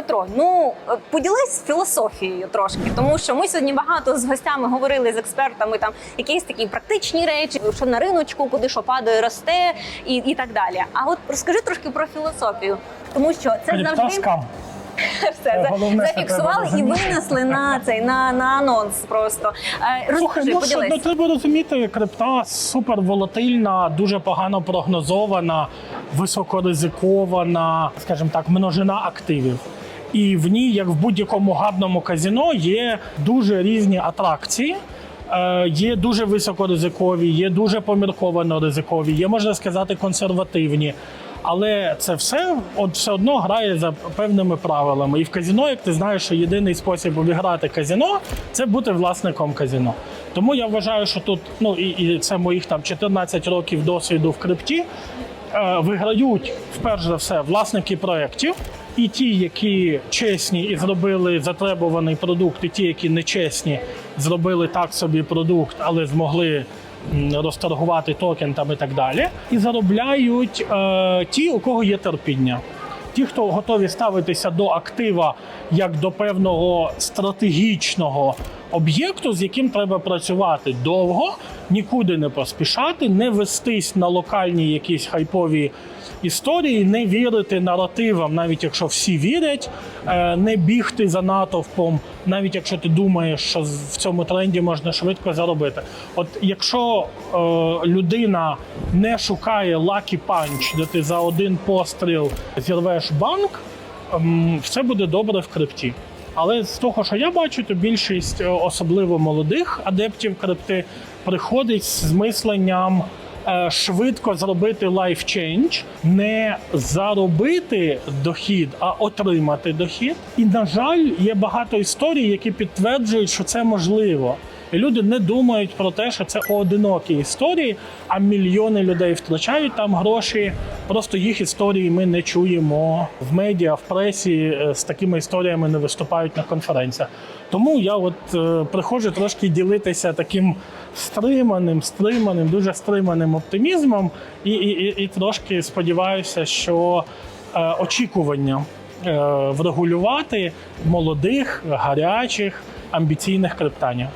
Дмитро, ну е, поділись філософією трошки, тому що ми сьогодні багато з гостями говорили з експертами там якісь такі практичні речі, що на риночку, куди що падає, росте і, і так далі. А от розкажи трошки про філософію, тому що це завжди скам. все за- Головне, зафіксували і винесли на цей на, на анонс. Просто Е, Слухай, розкажи, ну треба розуміти, крипта супер волатильна, дуже погано прогнозована, високоризикована, скажімо так, множина активів. І в ній, як в будь-якому гарному казіно, є дуже різні атракції. Е, Є дуже високоризикові, є дуже помірковано ризикові, є, можна сказати, консервативні. Але це все от все одно грає за певними правилами. І в казіно, як ти знаєш, що єдиний спосіб обіграти казіно це бути власником казіно. Тому я вважаю, що тут, ну і, і це моїх там 14 років досвіду в крипті. Е, виграють вперше за все власники проєктів, і ті, які чесні і зробили затребуваний продукт, і ті, які нечесні, зробили так собі продукт, але змогли розторгувати токен там і так далі. І заробляють е, ті, у кого є терпіння. Ті, хто готові ставитися до актива як до певного стратегічного об'єкту, з яким треба працювати довго, нікуди не поспішати, не вестись на локальні якісь хайпові історії, не вірити наративам, навіть якщо всі вірять, е, не бігти за натовпом, навіть якщо ти думаєш, що в цьому тренді можна швидко заробити. От якщо е, людина не шукає лакі панч, де ти за один постріл зірвеш банк, ем, все буде добре в крипті. Але з того, що я бачу, то більшість, е, особливо молодих адептів крипти, приходить з мисленням е, швидко зробити life change, не заробити дохід, а отримати дохід. І на жаль, є багато історій, які підтверджують, що це можливо. І люди не думають про те, що це поодинокі історії, а мільйони людей втрачають там гроші. Просто їх історії ми не чуємо в медіа, в пресі е, з такими історіями не виступають на конференціях. Тому я от е, приходжу трошки ділитися таким стриманим, стриманим, дуже стриманим оптимізмом, і, і, і, трошки сподіваюся, що е, очікування врегулювати молодих, гарячих, амбіційних криптанів.